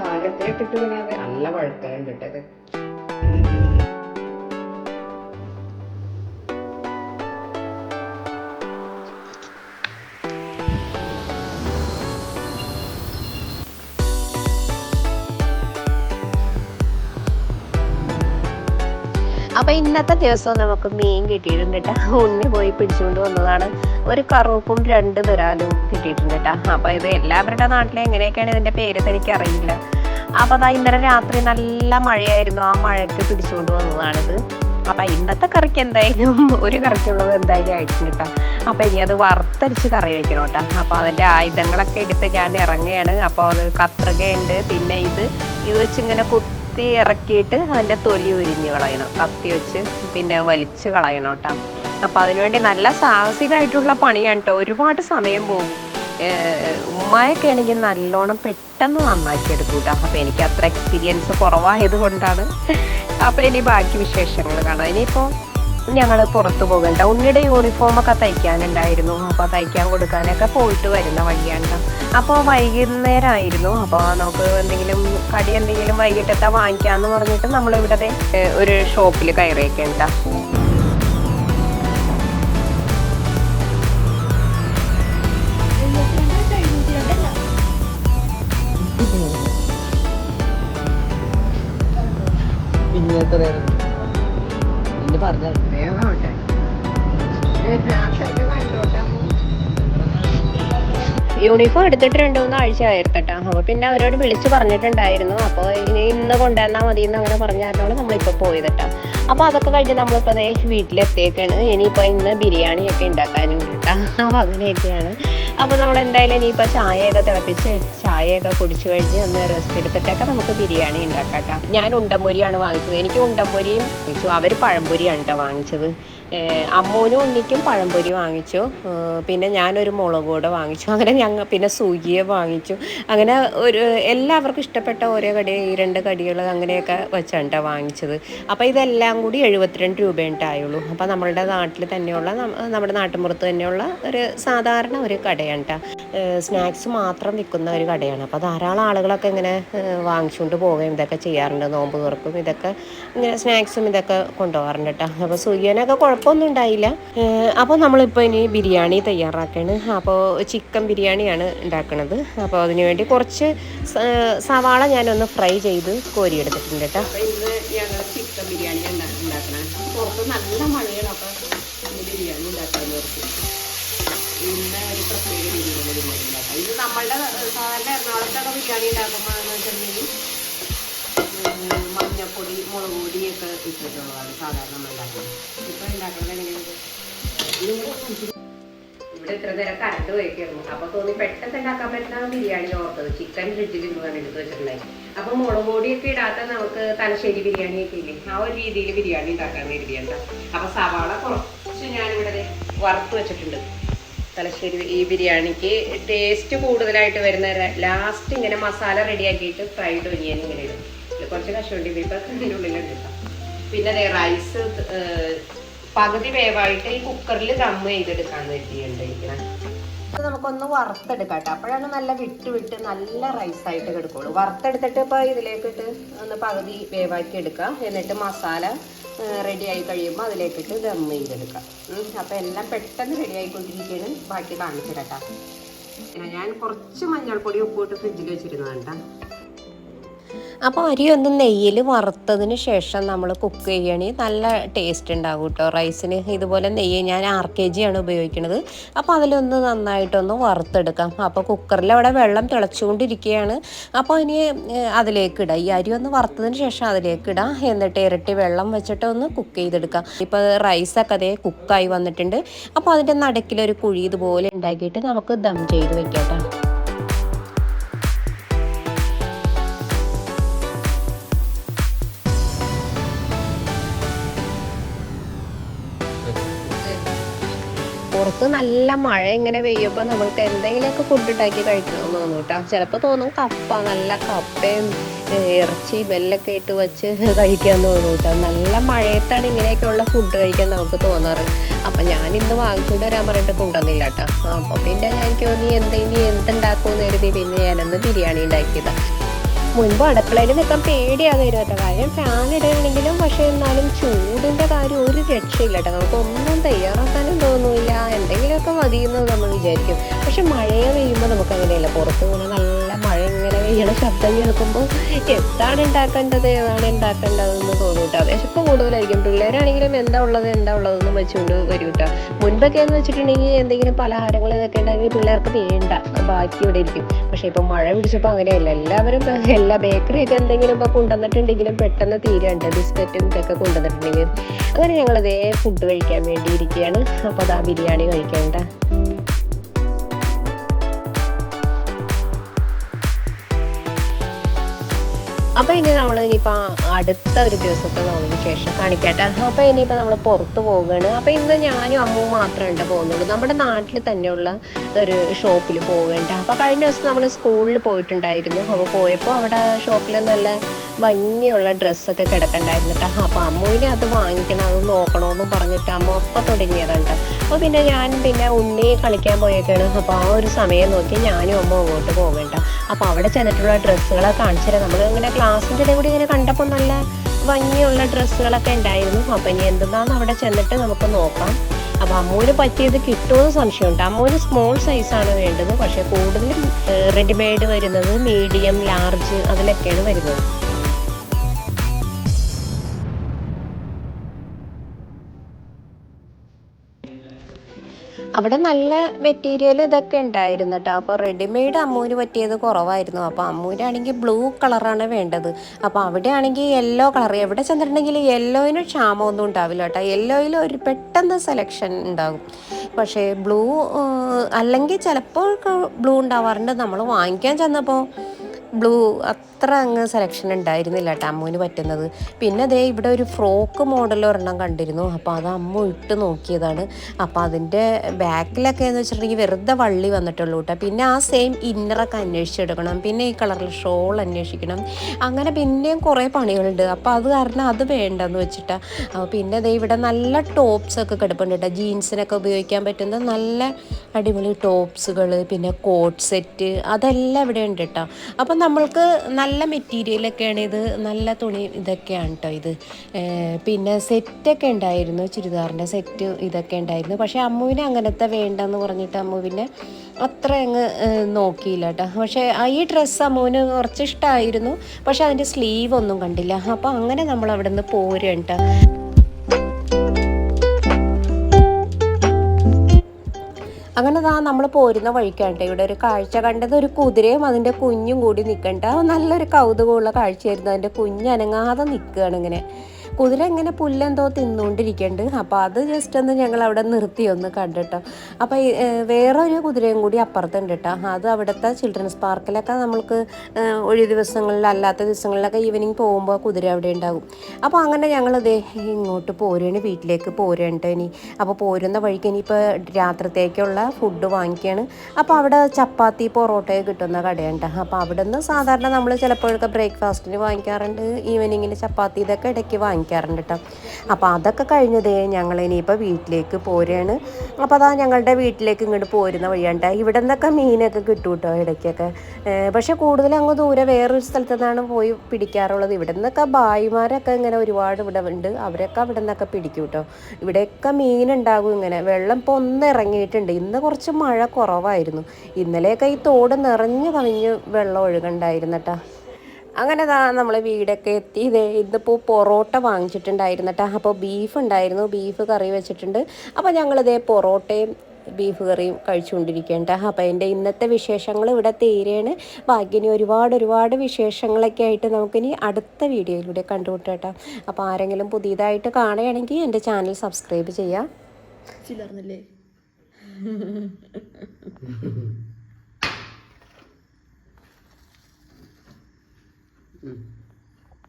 ചാരത്തിലിട്ടിട്ട് പിന്നെ നല്ല വഴുക്കലുണ്ട് കേട്ടോ അപ്പൊ ഇന്നത്തെ ദിവസം നമുക്ക് മീൻ കിട്ടിയിട്ടുണ്ട് കേട്ടോ ഉണ്ണി പോയി പിടിച്ചുകൊണ്ട് വന്നതാണ്. ഒരു കറുപ്പും രണ്ട് തുരാലും കിട്ടിയിട്ടുണ്ട് കേട്ടോ അപ്പൊ ഇത് എല്ലാവരുടെ നാട്ടിലെ എങ്ങനെയൊക്കെയാണ് ഇതിന്റെ പേര് തനിക്ക് അറിയില്ല അപ്പൊ അതാ ഇന്നലെ രാത്രി നല്ല മഴയായിരുന്നു. ആ മഴയ്ക്ക് പിടിച്ചുകൊണ്ട് വന്നതാണിത്. അപ്പൊ ഇന്നത്തെ കറിക്ക് എന്തായാലും ഒരു കറിക്കുള്ളത് എന്തായാലും ആയിട്ടുണ്ട് കേട്ടോ അപ്പൊ ഇനി അത് വറുത്തരിച്ച് കറി വെക്കണം കേട്ടോ അപ്പൊ അതിന്റെ ആയുധങ്ങളൊക്കെ എടുത്ത് ഞാൻ ഇറങ്ങുകയാണ്. അപ്പോൾ അത് കത്രികയുണ്ട്. പിന്നെ ഇത് ഇത് വെച്ച് ഇങ്ങനെ കുത്തി ഇറക്കിയിട്ട് അതിന്റെ തൊലി ഉരിഞ്ഞ് കളയണം. കത്തി വെച്ച് പിന്നെ വലിച്ച് കളയണം കേട്ടോ അപ്പൊ അതിനുവേണ്ടി നല്ല സാഹസികമായിട്ടുള്ള പണിയാണ് കേട്ടോ ഒരുപാട് സമയം പോകും ഉമ്മയൊക്കെ ആണെങ്കിൽ നല്ലോണം പെട്ടെന്ന് നന്നാക്കി എടുക്കൂട്ടോ അപ്പൊ എനിക്ക് അത്ര എക്സ്പീരിയൻസ് കുറവായത് കൊണ്ടാണ്. അപ്പൊ ഇനി ബാക്കി വിശേഷങ്ങൾ കാണാം. ഇനിയിപ്പോ ഞങ്ങൾ പുറത്തു പോകണ്ട. ഉണ്ണിയുടെ യൂണിഫോം ഒക്കെ തയ്ക്കാനുണ്ടായിരുന്നു. അപ്പോൾ തയ്ക്കാൻ കൊടുക്കാനൊക്കെ പോയിട്ട് വരുന്ന വഴിയാണ് അപ്പോൾ വൈകുന്നേരമായിരുന്നു അപ്പോൾ നമുക്ക് എന്തെങ്കിലും കടി എന്തെങ്കിലും വൈകിട്ടത്തെ വാങ്ങിക്കാന്ന് പറഞ്ഞിട്ട് നമ്മൾ ഇവിടെ ഒരു ഷോപ്പിൽ കയറിയൊക്കെ ഉണ്ടാ ഇങ്ങനത്തെ നേരം പറഞ്ഞത്. യൂണിഫോം എടുത്തിട്ട് രണ്ടു മൂന്ന് ആഴ്ച ആയിരുത്തട്ടാ. അപ്പോൾ പിന്നെ അവരോട് വിളിച്ച് പറഞ്ഞിട്ടുണ്ടായിരുന്നു. അപ്പോൾ ഇനി ഇന്ന് കൊണ്ടുവന്നാൽ മതി എന്ന് അങ്ങനെ പറഞ്ഞാലാണ് നമ്മളിപ്പോൾ പോയതട്ടാ. അപ്പോൾ അതൊക്കെ കഴിഞ്ഞ് നമ്മളിപ്പോൾ ദേ വീട്ടിലെത്തിയേക്കാണ്. ഇനിയിപ്പോൾ ഇന്ന് ബിരിയാണിയൊക്കെ ഉണ്ടാക്കാനും കേട്ടാ അപ്പോൾ അങ്ങനെയൊക്കെയാണ്. അപ്പോൾ നമ്മൾ എന്തായാലും ഇനിയിപ്പോൾ ചായയൊക്കെ തിളപ്പിച്ച് ചായയൊക്കെ കുടിച്ചു കഴിഞ്ഞ് ഒന്ന് റെസ്റ്റ് എടുത്തിട്ടൊക്കെ നമുക്ക് ബിരിയാണി ഉണ്ടാക്കാം ഞാൻ ഉണ്ടംപൊരിയാണ് വാങ്ങിച്ചത്. എനിക്ക് ഉണ്ടംപൊരിയും വാങ്ങിച്ചു. അവർ പഴംപൊരിയാണ് കേട്ടോ വാങ്ങിച്ചത്. അമ്മൂനും ഉണ്ണിക്കും പഴംപൊരി വാങ്ങിച്ചു. പിന്നെ ഞാനൊരു മുളക് കൂടെ വാങ്ങിച്ചു. അങ്ങനെ ഞങ്ങൾ പിന്നെ സൂചിയെ വാങ്ങിച്ചു. അങ്ങനെ ഒരു എല്ലാവർക്കും ഇഷ്ടപ്പെട്ട ഓരോ കടി ഈ രണ്ട് കടികൾ അങ്ങനെയൊക്കെ വെച്ചാണ് കേട്ടോ വാങ്ങിച്ചത്. അപ്പോൾ ഇതെല്ലാം കൂടി എഴുപത്തിരണ്ട് രൂപയുണ്ടായുള്ളൂ അപ്പോൾ നമ്മളുടെ നാട്ടിൽ തന്നെയുള്ള നമ്മുടെ നാട്ടുമ്പുറത്ത് തന്നെയുള്ള ഒരു സാധാരണ ഒരു കടയാണ്. കേട്ടോ സ്നാക്സ് മാത്രം വിൽക്കുന്ന ഒരു കടയാണ്. അപ്പോൾ ധാരാളം ആളുകളൊക്കെ ഇങ്ങനെ വാങ്ങിച്ചുകൊണ്ട് പോവുകയും ഇതൊക്കെ ചെയ്യാറുണ്ട്. നോമ്പ് തുറക്കും ഇതൊക്കെ ഇങ്ങനെ സ്നാക്സും ഇതൊക്കെ കൊണ്ടുപോകാറുണ്ട് കേട്ടോ അപ്പോൾ സുയ്യനൊക്കെ കുഴപ്പമൊന്നും ഉണ്ടായില്ല. അപ്പോൾ നമ്മളിപ്പോൾ ഇനി ബിരിയാണി തയ്യാറാക്കുകയാണ് അപ്പോൾ ചിക്കൻ ബിരിയാണിയാണ് ഉണ്ടാക്കുന്നത് അപ്പോൾ അതിന് വേണ്ടി കുറച്ച് സവാള ഞാനൊന്ന് ഫ്രൈ ചെയ്ത് കോരിയെടുത്തിട്ടുണ്ട് കേട്ടോ അപ്പൊ ഇന്ന് ഞങ്ങൾ ചിക്കൻ ബിരിയാണി ഉണ്ടാക്കണം. പുറത്ത് നല്ല മഴയാണ് അപ്പോൾ ബിരിയാണി ഉണ്ടാക്കാൻ ഇന്ന് ഒരു പ്രത്യേക രീതിയിലുള്ള ബിരിയാണി ഉണ്ടാക്കാം ഇത് നമ്മളുടെ സാധാരണ എറണാകുളത്തൊക്കെ ബിരിയാണി ഉണ്ടാക്കുമ്പോഴെന്ന് വെച്ചിട്ടുണ്ടെങ്കിൽ മഞ്ഞപ്പൊടി മുളക് പൊടിയൊക്കെ ഇട്ടിട്ടുള്ളതാണ് സാധാരണ നമ്മൾ ഉണ്ടാക്കുന്നത്. ഇപ്പൊ ഉണ്ടാക്കുന്നത് എങ്ങനെയാണ് ഇവിടെ ഇത്ര നേരം കറണ്ട് പോയിക്കായിരുന്നു അപ്പൊ തോന്നി പെട്ടെന്ന് ഉണ്ടാക്കാൻ പറ്റുന്ന ബിരിയാണി ഓർത്തത്. ചിക്കൻ ഫ്രിഡ്ജിൽ ഇരുന്നാണ് എടുത്ത് വെച്ചിട്ടുണ്ടായി അപ്പൊ മുളക് പൊടിയൊക്കെ ഇടാത്ത നമുക്ക് തലശ്ശേരി ബിരിയാണി ഒക്കെ ഇല്ലേ? ആ ഒരു രീതിയിൽ ബിരിയാണി ഉണ്ടാക്കാൻ കരുതിയണ്ട അപ്പൊ സവാള കുറച്ച് ഞാനിവിടെ വറുത്ത് വെച്ചിട്ടുണ്ട്. തലശ്ശേരി ഈ ബിരിയാണിക്ക് ടേസ്റ്റ് കൂടുതലായിട്ട് വരുന്ന ലാസ്റ്റ് ഇങ്ങനെ മസാല റെഡിയാക്കിയിട്ട് ഫ്രൈഡ് ഒനിയൻ ഇങ്ങനെ ഇടും. കുറച്ച് കശുവണ്ടി പേപ്പർ ഇതിന്റെ പിന്നെ ദേ റൈസ് പകുതി വേവായിട്ട് ഈ കുക്കറിൽ ദം ചെയ്തെടുക്കാന്ന് കരുതിയുണ്ടായിരിക്കണം അത് നമുക്കൊന്ന് വറുത്തെടുക്കാം അപ്പോഴാണ് നല്ല വിട്ട് വിട്ട് നല്ല റൈസ് ആയിട്ട് കിടക്കുള്ളൂ. വറുത്തെടുത്തിട്ട് ഇപ്പോൾ ഇതിലേക്കിട്ട് ഒന്ന് പകുതി വേവാക്കി എടുക്കാം. എന്നിട്ട് മസാല റെഡി ആയി കഴിയുമ്പോൾ അതിലേക്കിട്ട് ദം ചെയ്തെടുക്കാം. അപ്പം അപ്പോൾ എല്ലാം പെട്ടെന്ന് റെഡി ആയിക്കൊണ്ടിരിക്കുകയാണ് ബാക്കി കാണിച്ചു ഞാൻ കുറച്ച് മഞ്ഞൾപ്പൊടി ഉപ്പിട്ട് ഫ്രിഡ്ജിൽ വെച്ചിരുന്നു കേട്ടോ അപ്പോൾ അരി ഒന്ന് നെയ്യിൽ വറുത്തതിന് ശേഷം നമ്മൾ കുക്ക് ചെയ്യണേ നല്ല ടേസ്റ്റ് ഉണ്ടാകും കേട്ടോ റൈസിന് ഇതുപോലെ നെയ്യ് ഞാൻ ആർ കെ ജി ആണ് ഉപയോഗിക്കുന്നത് അപ്പോൾ അതിലൊന്ന് നന്നായിട്ടൊന്ന് വറുത്തെടുക്കാം. അപ്പോൾ കുക്കറിൽ അവിടെ വെള്ളം തിളച്ചുകൊണ്ടിരിക്കുകയാണ്. അപ്പോൾ ഇനി അതിലേക്ക് ഈ അരി ഒന്ന് വറുത്തതിന് ശേഷം അതിലേക്ക് ഇടാം. എന്നിട്ട് ഇരട്ടി വെള്ളം വെച്ചിട്ട് ഒന്ന് കുക്ക് ചെയ്തെടുക്കാം. ഇപ്പോൾ റൈസൊക്കെ അതേ കുക്കായി വന്നിട്ടുണ്ട്. അപ്പോൾ അതിന്റെ നടുക്കിലൊരു കുഴി ഇതുപോലെ ഉണ്ടാക്കിയിട്ട് നമുക്ക് ദം ചെയ്ത് വെക്കാം കേട്ടോ പുറത്ത് നല്ല മഴ ഇങ്ങനെ പെയ്യുമ്പോൾ നമുക്ക് എന്തെങ്കിലുമൊക്കെ ഫുഡ് ഉണ്ടാക്കി കഴിക്കണമെന്ന് തോന്നും കേട്ടോ. ചിലപ്പോൾ തോന്നും കപ്പ നല്ല കപ്പയും ഇറച്ചി ബെല്ലൊക്കെ ഇട്ട് വെച്ച് കഴിക്കാൻ തോന്നും കേട്ടോ. നല്ല മഴയത്താണ് ഇങ്ങനെയൊക്കെയുള്ള ഫുഡ് കഴിക്കാൻ നമുക്ക് തോന്നാറ്. അപ്പം ഞാൻ ഇന്ന് വാങ്ങിച്ചുകൊണ്ട് വരാൻ പറഞ്ഞിട്ട് കൊണ്ടുവന്നില്ല കേട്ടോ. അപ്പോൾ പിന്നെ ഞാൻ എനിക്ക് തോന്നി എന്തെങ്കിലും എന്തുണ്ടാക്കുമെന്ന് കരുതി പിന്നെ ഞാനന്ന് ബിരിയാണി ഉണ്ടാക്കിയതാണ് മുൻപ് അടുക്കളയിൽ നിൽക്കാൻ പേടിയാകുമായിരുന്നു കേട്ടോ. കാര്യം ഫാൻ ഇടുകയാണെങ്കിലും പക്ഷേ എന്നാലും ചൂടിന്റെ കാര്യം ഒരു രക്ഷയില്ല കേട്ടോ. നമുക്ക് ഒന്നും തയ്യാറാക്കാനും തോന്നില്ല. എന്തെങ്കിലുമൊക്കെ മതിയെന്ന് നമ്മൾ വിചാരിക്കും. പക്ഷെ മഴയെ പെയ്യുമ്പോൾ നമുക്ക് അങ്ങനെയല്ല പുറത്ത് പോകുന്ന നല്ല മഴ ഇങ്ങനെ പെയ്യണ ശബ്ദം കേൾക്കുമ്പോൾ എന്താണ് ഉണ്ടാക്കേണ്ടത് ഏതാണ് ഉണ്ടാക്കേണ്ടതെന്ന് തോന്നും കേട്ടോ വിശപ്പ് കൂടുതലായിരിക്കും. പിള്ളേരാണെങ്കിലും എന്താ ഉള്ളത് എന്താ ഉള്ളതെന്ന് വെച്ചുകൊണ്ട് വരും കേട്ടോ മുൻപൊക്കെ എന്ന് വെച്ചിട്ടുണ്ടെങ്കിൽ എന്തെങ്കിലും പലഹാരങ്ങൾ ഇതൊക്കെ ഉണ്ടെങ്കിൽ പിള്ളേർക്ക് വേണ്ട. ബാക്കി ഇവിടെ ഇരിക്കും. പക്ഷെ ഇപ്പം മഴ പിടിച്ചപ്പോൾ അങ്ങനെയല്ല. എല്ലാവരും എല്ലാ എല്ലാ ബേക്കറിയൊക്കെ എന്തെങ്കിലും ഇപ്പോൾ കൊണ്ടുവന്നിട്ടുണ്ടെങ്കിലും പെട്ടെന്ന് തീരുണ്ട് ബിസ്ക്കറ്റും ഇതൊക്കെ കൊണ്ടുവന്നിട്ടുണ്ടെങ്കിൽ അങ്ങനെ ഞങ്ങളതേ ഫുഡ് കഴിക്കാൻ വേണ്ടി ഇരിക്കുകയാണ് അപ്പോൾ അതാ ബിരിയാണി കഴിക്കേണ്ട. അപ്പോൾ ഇനി നമ്മൾ ഇനിയിപ്പോൾ അടുത്ത ഒരു ദിവസത്തെ നോമിന് ശേഷം കാണിക്കട്ടെ. അപ്പോൾ ഇനിയിപ്പോൾ നമ്മൾ പുറത്ത് പോവുകയാണ് അപ്പോൾ ഇന്ന് ഞാനും അമ്മു മാത്രമേ പോകുന്നുള്ളൂ. നമ്മുടെ നാട്ടിൽ തന്നെയുള്ള ഒരു ഷോപ്പിൽ പോവുകയുണ്ട് അപ്പോൾ കഴിഞ്ഞ ദിവസം നമ്മൾ സ്കൂളിൽ പോയിട്ടുണ്ടായിരുന്നു. അപ്പോൾ പോയപ്പോൾ അവിടെ ഷോപ്പിൽ നല്ല ഭംഗിയുള്ള ഡ്രസ്സൊക്കെ കിടക്കണ്ടായിരുന്നു കേട്ടോ അപ്പോൾ അമ്മുവിനെ അത് വാങ്ങിക്കണം അത് നോക്കണമെന്നും പറഞ്ഞിട്ട് അമ്മ ഒപ്പം തുടങ്ങിയതുണ്ട് അപ്പോൾ പിന്നെ ഞാൻ പിന്നെ ഉണ്ണി കളിക്കാൻ പോയേക്കാണ്. അപ്പോൾ ആ ഒരു സമയം നോക്കി ഞാനും അമ്മ അങ്ങോട്ട് പോകേണ്ട അപ്പോൾ അവിടെ ചെന്നിട്ടുള്ള ഡ്രസ്സുകളൊക്കെ കാണിച്ചു തരാം. നമ്മൾ ഇങ്ങനെ ക്ലാസ്സിന്റെ ഇടയിൽ കൂടി ഇങ്ങനെ കണ്ടപ്പോൾ നല്ല ഭംഗിയുള്ള ഡ്രസ്സുകളൊക്കെ ഉണ്ടായിരുന്നു. അപ്പോൾ ഇനി എന്തെന്നാന്ന് അവിടെ ചെന്നിട്ട് നമുക്ക് നോക്കാം. അപ്പോൾ അമ്മൂന് പറ്റിയത് കിട്ടുമെന്ന് സംശയമുണ്ട്. അമ്മൂന് സ്മോൾ സൈസാണ് വേണ്ടത്. പക്ഷേ കൂടുതലും റെഡിമെയ്ഡ് വരുന്നത് മീഡിയം ലാർജ് അതിലൊക്കെയാണ് വരുന്നത്. അവിടെ നല്ല മെറ്റീരിയൽ ഇതൊക്കെ ഉണ്ടായിരുന്നു കേട്ടോ അപ്പോൾ റെഡിമെയ്ഡ് അമ്മൂന് പറ്റിയത് കുറവായിരുന്നു. അപ്പോൾ അമ്മൂനാണെങ്കിൽ ബ്ലൂ കളറാണ് വേണ്ടത്. അപ്പോൾ അവിടെ ആണെങ്കിൽ യെല്ലോ കളർ എവിടെ ചെന്നിട്ടുണ്ടെങ്കിൽ യെല്ലോയിന് ക്ഷാമമൊന്നും ഉണ്ടാവില്ല കേട്ടോ യെല്ലോയിൽ ഒരു പെട്ടെന്ന് സെലക്ഷൻ ഉണ്ടാകും. പക്ഷേ ബ്ലൂ അല്ലെങ്കിൽ ചിലപ്പോൾ ബ്ലൂ ഉണ്ടാവാറുണ്ട്. നമ്മൾ വാങ്ങിക്കാൻ ചെന്നപ്പോൾ ബ്ലൂ അത്ര അങ്ങ് സെലക്ഷൻ ഉണ്ടായിരുന്നില്ല കേട്ടോ അമ്മുവിന് പറ്റുന്നത്. പിന്നെ അതേ ഇവിടെ ഒരു ഫ്രോക്ക് മോഡൽ ഒരെണ്ണം കണ്ടിരുന്നു. അപ്പോൾ അത് അമ്മു ഇട്ട് നോക്കിയതാണ്. അപ്പോൾ അതിന്റെ ബാക്കിലൊക്കെ എന്ന് വെച്ചിട്ടുണ്ടെങ്കിൽ വെറുതെ വള്ളി വന്നിട്ടുള്ളൂ കേട്ടോ പിന്നെ ആ സെയിം ഇന്നറൊക്കെ അന്വേഷിച്ചെടുക്കണം പിന്നെ ഈ കളറിൽ ഷോൾ അന്വേഷിക്കണം. അങ്ങനെ പിന്നെയും കുറേ പണികളുണ്ട്. അപ്പോൾ അത് കാരണം അത് വേണ്ടെന്ന് വെച്ചിട്ടാ. പിന്നെ അതേ ഇവിടെ നല്ല ടോപ്സ് ഒക്കെ കിടപ്പുണ്ട് കേട്ടോ ജീൻസിനൊക്കെ ഉപയോഗിക്കാൻ പറ്റുന്ന നല്ല അടിപൊളി ടോപ്സുകൾ പിന്നെ കോട്ട് സെറ്റ് അതെല്ലാം ഇവിടെ ഉണ്ട് കേട്ടോ അപ്പം നമ്മൾക്ക് നല്ല മെറ്റീരിയലൊക്കെയാണ് ഇത്. നല്ല തുണി ഇതൊക്കെയാണ് കേട്ടോ ഇത്. പിന്നെ സെറ്റൊക്കെ ഉണ്ടായിരുന്നു ചുരിദാറിന്റെ സെറ്റ് ഇതൊക്കെ ഉണ്ടായിരുന്നു. പക്ഷേ അമ്മുവിന് അങ്ങനത്തെ വേണ്ടെന്ന് പറഞ്ഞിട്ട് അമ്മുവിനെ അത്ര അങ്ങ് നോക്കിയില്ല കേട്ടോ പക്ഷേ ഈ ഡ്രസ്സ് അമ്മുവിന് കുറച്ച് ഇഷ്ടമായിരുന്നു പക്ഷേ അതിന്റെ സ്ലീവ് ഒന്നും കണ്ടില്ല. അപ്പോൾ അങ്ങനെ നമ്മൾ അവിടെ നിന്ന് പോരുക കേട്ടോ അങ്ങനെ ദാ നമ്മൾ പോരുന്ന വഴിക്കാണ്ട്. ഇവിടെ ഒരു കാഴ്ച കണ്ടത് ഒരു കുതിരയും അതിന്റെ കുഞ്ഞും കൂടി നിൽക്കണ്ട നല്ലൊരു കൗതുകമുള്ള കാഴ്ചയായിരുന്നു. അതിന്റെ കുഞ്ഞനങ്ങാതെ നിൽക്കുകയാണ് ഇങ്ങനെ. കുതിര ഇങ്ങനെ പുല്ലെന്തോ തിന്നുകൊണ്ടിരിക്കുന്നുണ്ട് അപ്പോൾ അത് ജസ്റ്റ് ഒന്ന് ഞങ്ങൾ അവിടെ നിർത്തി ഒന്ന് കണ്ടിട്ടോ. അപ്പോൾ വേറൊരു കുതിരയും കൂടി അപ്പുറത്തുണ്ട് കേട്ടോ അത് അവിടുത്തെ ചിൽഡ്രൻസ് പാർക്കിലൊക്കെ നമ്മൾക്ക് ഒഴി ദിവസങ്ങളിൽ അല്ലാത്ത ദിവസങ്ങളിലൊക്കെ ഈവനിങ് പോകുമ്പോൾ കുതിര അവിടെ ഉണ്ടാകും. അപ്പോൾ അങ്ങനെ ഞങ്ങൾ ദേ ഇങ്ങോട്ട് പോരുകയാണ് വീട്ടിലേക്ക് പോരുകയാണ് ട്ടോ ഇനി. അപ്പോൾ പോരുന്ന വഴിക്ക് ഇനിയിപ്പോൾ രാത്രിത്തേക്കുള്ള ഫുഡ് വാങ്ങിക്കുകയാണ് അപ്പോൾ അവിടെ ചപ്പാത്തി പൊറോട്ടയൊക്കെ കിട്ടുന്ന കടയുണ്ട് അപ്പോൾ അവിടെ നിന്ന് സാധാരണ നമ്മൾ ചിലപ്പോഴൊക്കെ ബ്രേക്ക്ഫാസ്റ്റിന് വാങ്ങിക്കാറുണ്ട് ഈവനിങ്ങിന് ചപ്പാത്തി ഇതൊക്കെ ഇടയ്ക്ക് വാങ്ങിക്കാറുണ്ട് കേട്ടോ അപ്പോൾ അതൊക്കെ കഴിഞ്ഞതേ ഞങ്ങൾ ഇനിയിപ്പോൾ വീട്ടിലേക്ക് പോരുകയാണ് അപ്പോൾ അതാ ഞങ്ങളുടെ വീട്ടിലേക്ക് ഇങ്ങോട്ട് പോരുന്ന വഴിയുണ്ട് ഇവിടെ നിന്നൊക്കെ മീനൊക്കെ കിട്ടും കേട്ടോ ഇടയ്ക്കൊക്കെ പക്ഷേ കൂടുതലും അങ്ങ് ദൂരെ വേറൊരു സ്ഥലത്തു നിന്നാണ് പോയി പിടിക്കാറുള്ളത്. ഇവിടെ നിന്നൊക്കെ ഭായിമാരൊക്കെ ഇങ്ങനെ ഒരുപാട് ഇവിടെ ഉണ്ട്. അവരൊക്കെ അവിടെ നിന്നൊക്കെ പിടിക്കും കേട്ടോ ഇവിടെയൊക്കെ മീനുണ്ടാകും ഇങ്ങനെ. വെള്ളം ഇപ്പോൾ ഒന്ന് ഇറങ്ങിയിട്ടുണ്ട്. ഇന്ന് കുറച്ച് മഴ കുറവായിരുന്നു. ഇന്നലെയൊക്കെ ഈ തോട് നിറഞ്ഞു കവിഞ്ഞ് വെള്ളം ഒഴുകണ്ടായിരുന്നു കേട്ടോ അങ്ങനെ താ നമ്മൾ വീടൊക്കെ എത്തി. ഇത് ഇന്നിപ്പോൾ പൊറോട്ട വാങ്ങിച്ചിട്ടുണ്ടായിരുന്നു കേട്ടോ അപ്പോൾ ബീഫ് ഉണ്ടായിരുന്നു. ബീഫ് കറി വെച്ചിട്ടുണ്ട്. അപ്പോൾ ഞങ്ങളിതേ പൊറോട്ടയും ബീഫ് കറിയും കഴിച്ചുകൊണ്ടിരിക്കേണ്ട അപ്പോൾ എന്റെ ഇന്നത്തെ വിശേഷങ്ങൾ ഇവിടെ തീരെയാണ് ബാക്കി ഇനി ഒരുപാട് ഒരുപാട് വിശേഷങ്ങളൊക്കെ ആയിട്ട് നമുക്കിനി അടുത്ത വീഡിയോയിലൂടെ കണ്ടുമുട്ടാം അപ്പോൾ ആരെങ്കിലും പുതിയതായിട്ട് കാണുകയാണെങ്കിൽ എന്റെ ചാനൽ സബ്സ്ക്രൈബ് ചെയ്യുക